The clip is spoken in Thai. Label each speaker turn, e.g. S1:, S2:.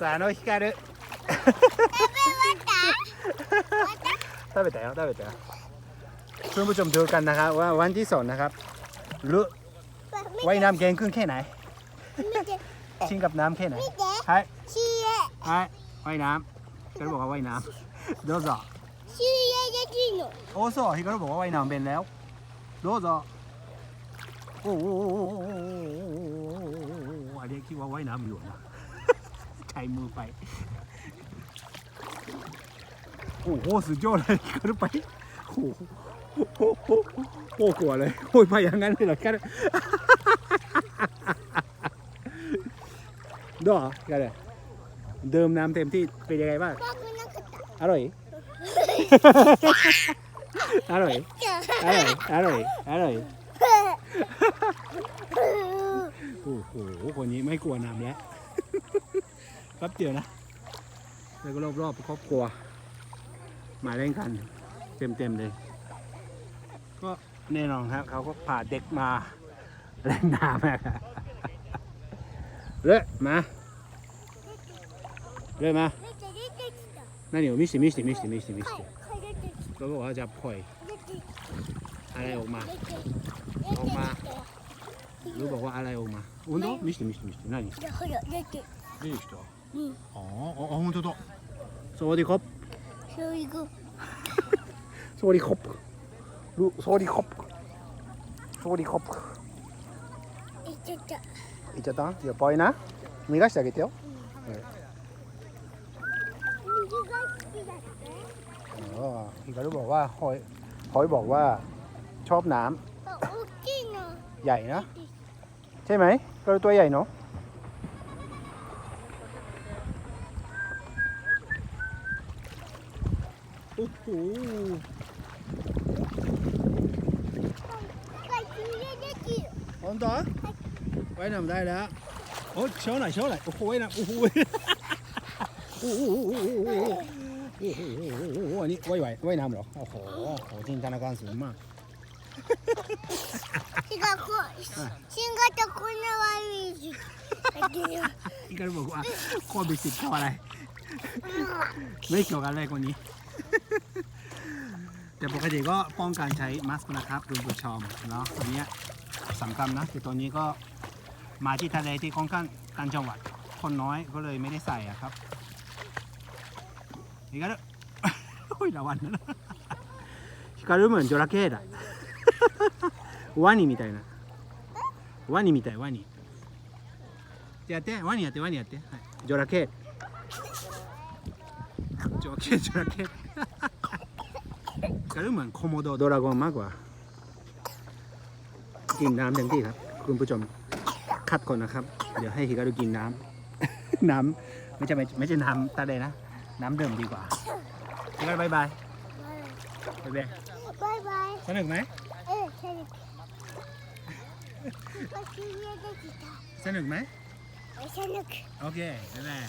S1: 佐野光食べたよ食べたよคุณผู้ชมดูกันนะครับว่าวันที่สองนะครับรู้ว่ายน้ำเก่งขึ้นแค่ไหน
S2: 見て
S1: ชิงกับน้ำแค่ไหน
S2: 見て
S1: はい
S2: 水泳
S1: はいว่ายน้ำฮิการุบอกว่าว่ายน้ำどうぞ
S2: 水泳できるの
S1: โอ้そうฮิการุบอกว่าว่ายน้ำเป็นแล้วどうぞโอ้โหอันนี้คิดว่าว่ายน้ำอยู่นะ ใช้มือไป โอ้โห สุดยอดเลยขึ้นไป โอ้โหโอ้โหกลัวเลย โอ้ยไปอย่างนั้นเลยเหรอแค่ดอกันเลยเดิมน้ำเต็มที่เป็นยังไงบ้าง อร่อย อร่อย อร่อย อร่อย อร่อย โอ้โห คนนี้ไม่กลัวน้ำแล้ว ป๊บเดียวนะ แล้วก็รอบๆครอบครัว มาเล่นกัน เต็มๆเลย ก็แน่นอนครับเขาก็พาเด็กมาเล่นน้ำนะคเลยมาเลยมานั่นเดี๋ยวมิสิมิสิมิสิมิ
S2: สิมิสเขา
S1: บอกว่าจะพ่อย อะไรออกมา
S2: อ
S1: อก
S2: มา
S1: รู้บอกว่าอะไรออกมาอุ้นโมิสิมิ
S2: สิมิสนั่นนี่
S1: นี่ตัว อ๋
S2: ออ๋
S1: ออ๋อ本当สวัสดีครับ
S2: そういうこ
S1: สวัสดีครับรู้สวัสดีครับสวัสดีครับ
S2: えちょっと
S1: อีกจะต้องอย่าปล่อยนะมีกัสจะกี่เดียว
S2: 水が好きだって
S1: อ๋อพี่กระดูบอกว่าหอยหอยบอกว่าชอบน้ำใหญ่นะ ใช่ไหมกระดูตัวใหญ่เนาะ อ้โห
S2: พร้อม
S1: ต่อว่ายน้ำได้แล้วโอ้โชว์หน่อยโชว์หน่อยโอ้โหไว้นำโอ้โหโอ้โหอันนี้ว่ายไหวว่ายน้ำเหรอ โอ้โหโหจินตนาการสูงมาก
S2: ชิงก็ชิงก็จะคุณวาวิจิ
S1: อีกคนบอกว่าคนบิสิตเพราะอะไร ไม่เกี่ยวกันเลยคนนี้ แต่ปกติก็ป้องกันใช้มาสก์นะครับคุณผู้ชมเนาะอันเนี้ยสำคัญนะคือตอนนี้ก็มาที่ทะเลที่ค่อนข้างต่างจังหวัด คนน้อยก็เลยไม่ได้ใส่อะครับอีกแล้ว โอ้ยระวังนะฮิカルเหมือนจระเข้อะ ワニみたいなワニみたいワニやってワニやってワニやってはいジョラケジョラケジョラケ ก็เหมือนโคโมโดโดรากมากกว่า กินน้ำเต็มที่ครับ คุณผู้ชมคัดก่อนนะครับ เดี๋ยวให้ฮิการุกินน้ำ น้ำไม่ใช่ไม่ไม่ใช่น้ำตาเลยนะ น้ำเดิมดีกว่าฮิการุบายบายบายบาย
S2: บายบาย
S1: สนุกไหม
S2: เออสนุก
S1: สนุกไหม
S2: สนุก
S1: โอเคบ๊ายบาย